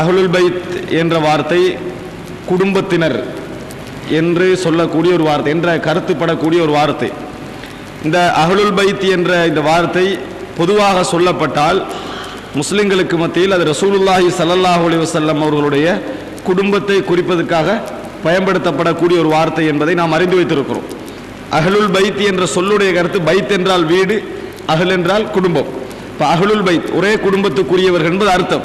அஹ்லுல் பைத் என்ற வார்த்தை குடும்பத்தினர் என்று சொல்லக்கூடிய ஒரு வார்த்தை என்ற கருத்துப்படக்கூடிய ஒரு வார்த்தை. இந்த அஹ்லுல் பைத் என்ற இந்த வார்த்தை பொதுவாக சொல்லப்பட்டால் முஸ்லிம்களுக்கு மத்தியில் அது ரசூலுல்லாஹி ஸல்லல்லாஹு அலி வசல்லம் அவர்களுடைய குடும்பத்தை குறிப்பதற்காக பயன்படுத்தப்படக்கூடிய ஒரு வார்த்தை என்பதை நாம் அறிந்து வைத்திருக்கிறோம். அகலுல் பைத் என்ற சொல்லுடைய கருத்து பைத் என்றால் வீடு அகல் என்றால் குடும்பம். இப்போ அகலுல் பைத் ஒரே குடும்பத்துக்குரியவர்கள் என்பது அர்த்தம்.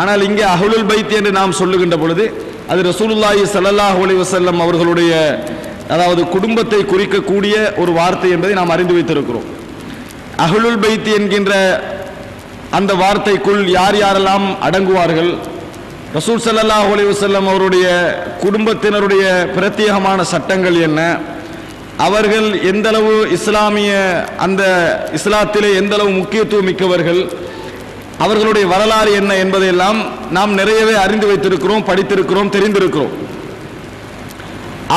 ஆனால் இங்கே அஹ்லுல் பைத் என்று நாம் சொல்லுகின்ற பொழுது அது ரசூலுல்லாஹி சல்லாஹ் அலி வசல்லம் அவர்களுடைய அதாவது குடும்பத்தை குறிக்கக்கூடிய ஒரு வார்த்தை என்பதை நாம் அறிந்து வைத்திருக்கிறோம். அஹ்லுல் பைத் என்கின்ற அந்த வார்த்தைக்குள் யார் யாரெல்லாம் அடங்குவார்கள்? ரசூல் சல்லாஹ் அலி வசல்லம் அவருடைய குடும்பத்தினருடைய பிரத்யேகமான சட்டங்கள் என்ன? அவர்கள் எந்தளவு இஸ்லாமிய அந்த இஸ்லாத்திலே எந்தளவு முக்கியத்துவம் மிக்கவர்கள்? அவர்களுடைய வரலாறு என்ன என்பதையெல்லாம் நாம் நிறையவே அறிந்து வைத்திருக்கிறோம் படித்திருக்கிறோம் தெரிந்திருக்கிறோம்.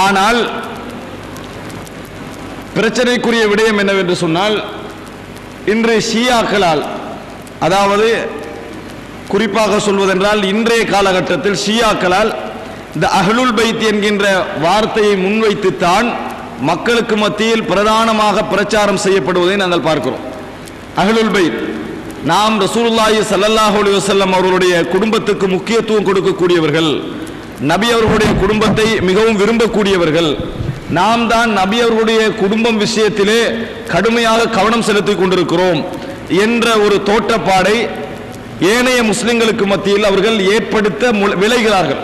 ஆனால் பிரச்சனைக்குரிய விடயம் என்னவென்று சொன்னால் இன்று ஷியாக்களால் அதாவது குறிப்பாக சொல்வதென்றால் இன்றைய காலகட்டத்தில் ஷியாக்களால் இந்த அஹ்லுல் பைத் என்கின்ற வார்த்தையை முன்வைத்துத்தான் மக்களுக்கு மத்தியில் பிரதானமாக பிரச்சாரம் செய்யப்படுவதை நாங்கள் பார்க்கிறோம். அஹ்லுல் பைத் நாம் ரசூலுல்லாஹி சல்லல்லாஹ் அலி வசல்லம் அவர்களுடைய குடும்பத்துக்கு முக்கியத்துவம் கொடுக்கக்கூடியவர்கள் நபி அவர்களுடைய குடும்பத்தை மிகவும் விரும்பக்கூடியவர்கள் நாம் தான் நபி அவர்களுடைய குடும்பம் விஷயத்திலே கடுமையாக கவனம் செலுத்திக் கொண்டிருக்கிறோம் என்ற ஒரு தோற்றப்பாடை ஏனைய முஸ்லிம்களுக்கு மத்தியில் அவர்கள் ஏற்படுத்த விளைகிறார்கள்.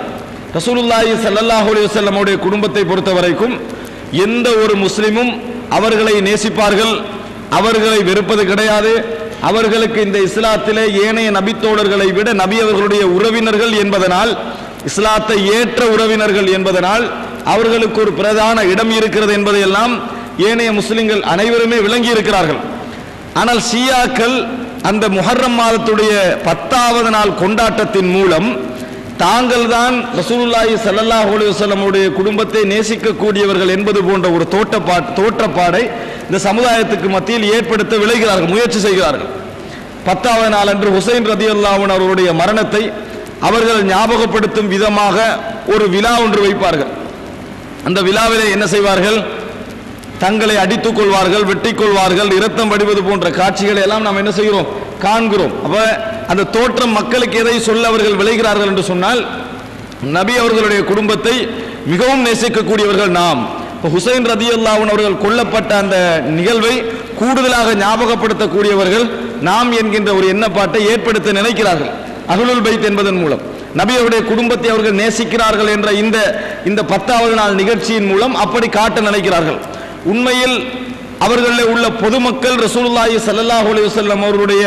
ரசூலுல்லாஹி ஸல்லல்லாஹு அலி வசல்லம் அவருடைய குடும்பத்தை பொறுத்த வரைக்கும் எந்த ஒரு முஸ்லிமும் அவர்களை நேசிப்பார்கள் அவர்களை வெறுப்பது கிடையாது அவர்களுக்கு இந்த இஸ்லாத்திலே ஏனைய நபித்தோழர்களை விட நபி அவர்களுடைய உறவினர்கள் என்பதனால் இஸ்லாத்தை ஏற்ற உறவினர்கள் என்பதனால் அவர்களுக்கு ஒரு பிரதான இடம் இருக்கிறது என்பதையெல்லாம் ஏனைய முஸ்லிம்கள் அனைவருமே விளங்கி இருக்கிறார்கள். ஆனால் ஷியாக்கள் அந்த முஹர்ரம் மாதத்துடைய பத்தாவது நாள் கொண்டாட்டத்தின் மூலம் தாங்கள் தான் ரசூலுல்லாஹி ஸல்லல்லாஹு அலைஹி குடும்பத்தை நேசிக்கக்கூடியவர்கள் என்பது போன்ற ஒரு தோட்டப்பா தோற்றப்பாடை இந்த சமுதாயத்துக்கு மத்தியில் ஏற்படுத்த விளைகிறார்கள் முயற்சி செய்கிறார்கள். பத்தாவது நாள் அன்று ஹுசைன் அல்லாவின் அவருடைய மரணத்தை அவர்கள் ஞாபகப்படுத்தும் விதமாக ஒரு விழா ஒன்று வைப்பார்கள். அந்த விழாவிலே என்ன செய்வார்கள்? தங்களை அடித்துக் கொள்வார்கள் வெட்டிக் கொள்வார்கள் இரத்தம் வடிவது போன்ற காட்சிகளை எல்லாம் நாம் என்ன செய்கிறோம்? காண்கிறோம். அப்போ அந்த தோற்றம் மக்களுக்கு எதை சொல்ல அவர்கள் விளைகிறார்கள் என்று சொன்னால் நபி அவர்களுடைய குடும்பத்தை மிகவும் நேசிக்கக்கூடியவர்கள் நாம். இப்போ ஹுசைன் ரதியுல்லாஹன் அவர்கள் கொல்லப்பட்ட அந்த நிகழ்வை கூடுதலாக ஞாபகப்படுத்தக்கூடியவர்கள் நாம் என்கின்ற ஒரு எண்ணப்பாட்டை ஏற்படுத்த நினைக்கிறார்கள். அகலுல் பைத் என்பதன் மூலம். நபி அவருடைய குடும்பத்தை அவர்கள் நேசிக்கிறார்கள் என்ற இந்த இந்த பத்தாவது நாள் நிகழ்ச்சியின் மூலம் அப்படி காட்ட நினைக்கிறார்கள். உண்மையில் அவர்களில் உள்ள பொதுமக்கள் ரசூலுல்லாஹி ஸல்லல்லாஹு அலி வல்லம் அவர்களுடைய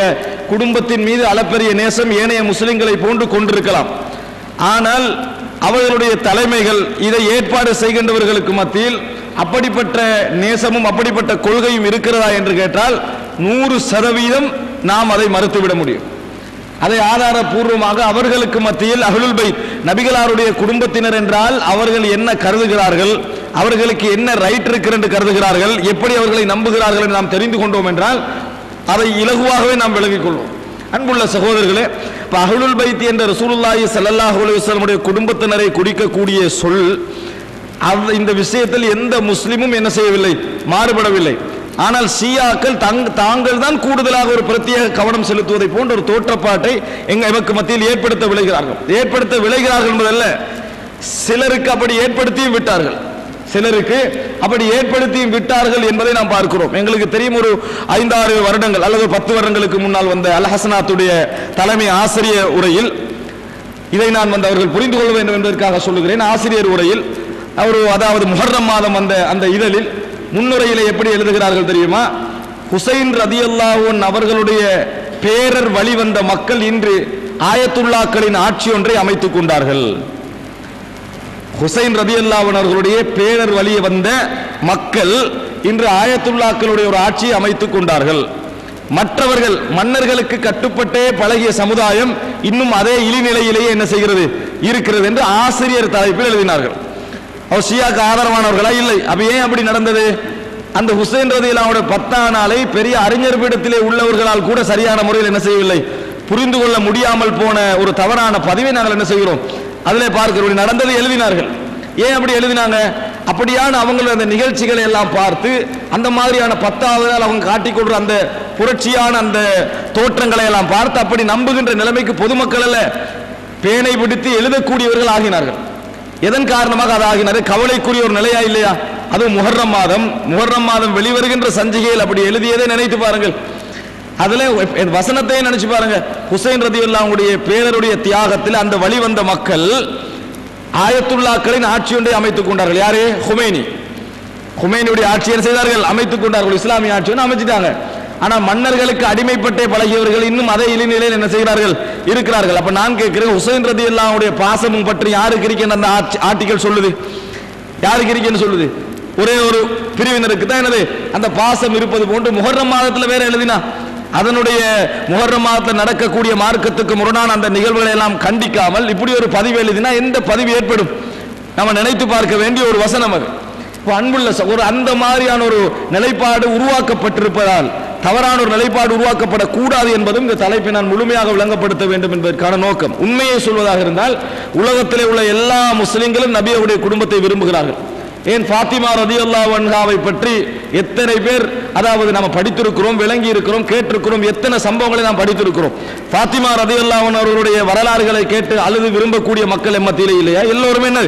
குடும்பத்தின் மீது அளப்பரிய நேசம் ஏனைய முஸ்லிம்களை போன்று கொண்டிருக்கலாம். ஆனால் அவர்களுடைய தலைமைகள் இதை ஏற்பாடு செய்கின்றவர்களுக்கு மத்தியில் அப்படிப்பட்ட நேசமும் அப்படிப்பட்ட கொள்கையும் இருக்கிறதா என்று கேட்டால் நூறு சதவீதம் நாம் அதை மறுத்துவிட முடியும். அதை ஆதாரபூர்வமாக அவர்களுக்கு மத்தியில் அஹ்லுல் நபிகளாருடைய குடும்பத்தினர் என்றால் அவர்கள் என்ன கருதுகிறார்கள் அவர்களுக்கு என்ன ரைட் இருக்கிறது என்று கருதுகிறார்கள் எப்படி அவர்களை நம்புகிறார்கள் என்று நாம் தெரிந்து கொண்டோம் என்றால் அதை இலகுவாகவே நாம் விலகிக் கொள்வோம். அன்புள்ள சகோதரர்களே இப்போ அஹ்லுல் பைத் என்ற ரசூலுல்லாஹி ஸல்லல்லாஹு அலைஹி குடும்பத்தினரை குறிக்கக்கூடிய சொல் அந்த இந்த விஷயத்தில் எந்த முஸ்லிமும் என்ன செய்யவில்லை மாறுபடவில்லை. ஆனால் ஷியாக்கள் தங் தாங்கள் தான் கூடுதலாக ஒரு பிரத்யேக கவனம் செலுத்துவதை போன்ற ஒரு தோற்றப்பாட்டை எங்க எமக்கு மத்தியில் ஏற்படுத்த விளைகிறார்கள். ஏற்படுத்த விளைகிறார்கள் என்பதல்ல சிலருக்கு அப்படி ஏற்படுத்தியும் விட்டார்கள். சிலருக்கு அப்படி ஏற்படுத்தியும் விட்டார்கள் என்பதை நாம் பார்க்கிறோம். எங்களுக்கு தெரியும் ஒரு ஐந்தாறு வருடங்கள் அல்லது பத்து வருடங்களுக்கு முன்னால் வந்த அல் ஹசனாத்துடைய தலைமை ஆசிரிய உரையில் இதை நான் வந்து அவர்கள் புரிந்து கொள்ள வேண்டும் என்பதற்காக சொல்லுகிறேன். ஆசிரியர் உரையில் அவர் அதாவது முஹர்ரம் மாதம் வந்த அந்த இதழில் முன்னுரையில எப்படி எழுதுகிறார்கள் தெரியுமா? ஹுசைன் ரதியல்லாஹூன் அவர்களுடைய பேரர் வழிவந்த மக்கள் இன்று ஆயத்துல்லாக்களின் ஆட்சி ஒன்றை அமைத்துக் கொண்டார்கள். ஹுசைன் ரதியல்லாஹன் அவர்களுடைய பேரர் வழியே வந்த மக்கள் இன்று ஆயத்துல்லாக்களுடைய ஒரு ஆட்சியை அமைத்துக் கொண்டார்கள். மற்றவர்கள் மன்னர்களுக்கு கட்டுப்பட்டே பழகிய சமுதாயம் இன்னும் அதே இழிநிலையிலேயே என்ன செய்கிறது? இருக்கிறது என்று ஆசிரியர் தலைப்பில் எழுதினார்கள். அவர் ஷியாக்கு ஆதரவானவர்களா? இல்லை. அப்ப ஏன் அப்படி நடந்தது? அந்த ஹுசைன் ரதியல்லாவோட பத்தாம் நாளை பெரிய அறிஞர் பீடத்திலே உள்ளவர்களால் கூட சரியான முறையில் என்ன செய்யவில்லை. புரிந்து கொள்ள முடியாமல் போன ஒரு தவறான பதிவை நாங்கள் என்ன செய்கிறோம்? அதிலே பார்க்கிறபடி நடந்ததை எழுதினார்கள். ஏன் அப்படி எழுதினாங்க? அப்படியான அவங்கள அந்த நிகழ்ச்சிகளை எல்லாம் பார்த்து அந்த மாதிரியான பத்தாவது நாள் அவங்க காட்டிக் கொடுற அந்த புரட்சியான அந்த தோற்றங்களை எல்லாம் பார்த்து அப்படி நம்புகின்ற நிலைமைக்கு பொதுமக்கள் அல்ல பேனை பிடித்து எழுதக்கூடியவர்கள் ஆகினார்கள். எதன் காரணமாக அது ஆகினது கவலைக்குரிய ஒரு நிலையா இல்லையா? அதுவும் முஹர்ரம் மாதம். முஹர்ரம் மாதம் வெளிவருகின்ற சஞ்சிகையில் அப்படி எழுதியதை நினைத்து பாருங்கள். அதுல வசனத்தையும் வசனத்தையே நினைச்சு பாருங்க. ஹுசைன் ரதி அல்லாவுடைய பேரருடைய தியாகத்தில் அந்த வழி வந்த மக்கள் ஆயத்துல்லாக்களின் ஆட்சி ஒன்றை அமைத்துக் கொண்டார்கள். யாரு? ஹுமைனி. ஹுமேனியுடைய ஆட்சி என்ன செய்தார்கள்? அமைத்துக் கொண்டார்கள். இஸ்லாமிய ஆட்சி ஒன்று அமைச்சிட்டாங்க. ஆனா மன்னர்களுக்கு அடிமைப்பட்டே பழகியவர்கள் இன்னும் அதே இளைநிலையில் என்ன செய்கிறார்கள்? இருக்கிறார்கள். அப்ப நான் கேட்கிறேன் ஹுசைன் ரதி அல்லாவுடைய பாசமும் பற்றி யாருக்கு இருக்கின்ற அந்த ஆர்டிகல் சொல்லுது. யாருக்கு இருக்கேன்னு சொல்லுது? ஒரே ஒரு பிரிவினருக்கு தான் என்னது? அந்த பாசம் இருப்பது போன்று முகர்ண மாதத்துல வேற எழுதினா அதனுடைய முகர்ணமாதத்தில் நடக்கக்கூடிய மார்க்கத்துக்கு முரணான அந்த நிகழ்வுகளை எல்லாம் கண்டிக்காமல் இப்படி ஒரு பதிவு எழுதினா எந்த பதிவு ஏற்படும்? நம்ம நினைத்து பார்க்க வேண்டிய ஒரு வசனம் அது. இப்போ அன்புள்ள ஒரு அந்த மாதிரியான ஒரு நிலைப்பாடு உருவாக்கப்பட்டிருப்பதால் தவறான ஒரு நிலைப்பாடு உருவாக்கப்படக்கூடாது என்பதும் இந்த தலைப்பை நான் முழுமையாக விளங்கப்படுத்த வேண்டும் என்பதற்கான நோக்கம். உண்மையை சொல்வதாக இருந்தால் உலகத்திலே உள்ள எல்லா முஸ்லிம்களும் நபியுடைய குடும்பத்தை விரும்புகிறார்கள். ஏன் ஃபாத்திமா ரதியுல்லா வன்ஹாவை பற்றி எத்தனை பேர் அதாவது நம்ம படித்திருக்கிறோம் விளங்கி இருக்கிறோம் கேட்டிருக்கிறோம் எத்தனை சம்பவங்களை நாம் படித்திருக்கிறோம். ஃபாத்திமா ரதியுல்லாவன் அவர்களுடைய வரலாறுகளை கேட்டு அழுது விரும்பக்கூடிய மக்கள் எம்மத்தியிலே இல்லையா? எல்லோருமே என்ன?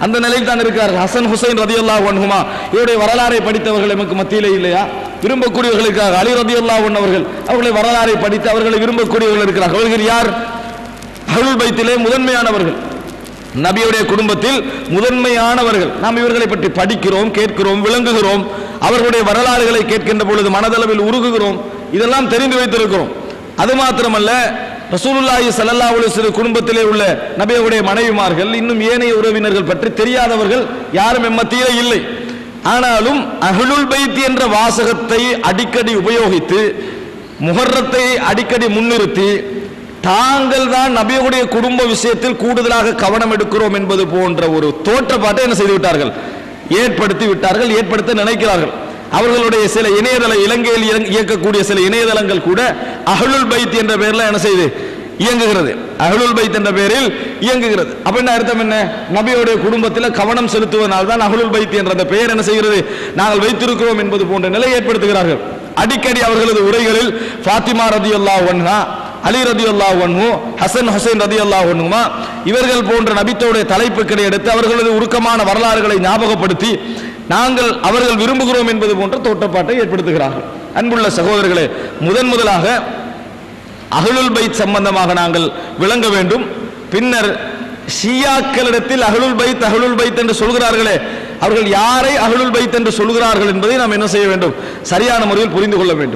அந்த நிலையில் தான் இருக்கார் ஹசன் ஹுசைன் ரதியுல்லா வன்ஹுமா இவருடைய வரலாறை படித்தவர்கள் எமக்கு மத்தியிலே இல்லையா? விரும்பக்கூடியவர்களுக்காக அலி ரதியுல்லாவன் அவர்கள் அவர்களை வரலாறை படித்து அவர்களை விரும்பக்கூடியவர்கள் இருக்கிறார் அவர்கள் யார்? அருள் பைத்திலே முதன்மையானவர்கள். நபியுடைய குடும்பத்தில் முதன்மையானவர்கள். நாம் இவர்களை பற்றி படிக்கிறோம் கேட்கிறோம் விளங்குகிறோம். அவர்களுடைய வரலாறுகளை கேட்கின்ற பொழுது மனதளவில் உருகுகிறோம். இதெல்லாம் தெரிந்து வைத்திருக்கிறோம். அது மாத்திரமல்ல ரசூலுல்லாஹி சல்லா அலைஹி குடும்பத்திலே உள்ள நபியுடைய மனைவிமார்கள் இன்னும் ஏனைய உறவினர்கள் பற்றி தெரியாதவர்கள் யாரும் எம்மத்தியிலே இல்லை. ஆனாலும் அஹ்லுல் பைத் என்ற வாசகத்தை அடிக்கடி உபயோகித்து முஹர்ரத்தை அடிக்கடி முன்னிறுத்தி தாங்கள் தான் நபியுடைய குடும்ப விஷயத்தில் கூடுதலாக கவனம் எடுக்கிறோம் என்பது போன்ற ஒரு தோற்றப்பாட்டை என்ன செய்து விட்டார்கள் ஏற்படுத்தி விட்டார்கள் ஏற்படுத்த நினைக்கிறார்கள். அவர்களுடைய சில இணையதள இலங்கையில் இயக்கக்கூடிய சில இணையதளங்கள் கூட அகலுல் பைத் என்ற பெயரில் என்ன செய்து இயங்குகிறது. அகலுல் பைத் என்ற பெயரில் இயங்குகிறது. அப்படின்னா அர்த்தம் என்ன? நபியோடைய குடும்பத்தில் கவனம் செலுத்துவதனால் தான் அகலுல் பைத் என்ற அந்த பெயர் என்ன செய்கிறது? நாங்கள் வைத்திருக்கிறோம் என்பது போன்ற நிலை ஏற்படுத்துகிறார்கள். அடிக்கடி அவர்களது உரைகளில் ஃபாத்திமா ரதியுல்லா ஒன்னா அலி ரதியுல்லாஹு அன்ஹு ஹசன் ஹுசைன் ரதியுல்லாஹு அன்ஹுமா இவர்கள் போன்ற நபித்தோடைய தலைப்புகளை எடுத்து அவர்களது உருக்கமான வரலாறுகளை ஞாபகப்படுத்தி நாங்கள் அவர்கள் விரும்புகிறோம் என்பது போன்ற தோட்டப்பாட்டை ஏற்படுத்துகிறார்கள். அன்புள்ள சகோதரர்களே முதன் முதலாக அகலுல் பைத் சம்பந்தமாக நாங்கள் விளங்க வேண்டும். பின்னர் ஷியாக்களிடத்தில் அகலுல் பைத் அகலுல் பைத் என்று சொல்கிறார்களே அவர்கள் யாரை அகலுல் பைத் என்று சொல்கிறார்கள் என்பதை நாம் என்ன செய்ய வேண்டும்? சரியான முறையில் புரிந்து கொள்ள வேண்டும்.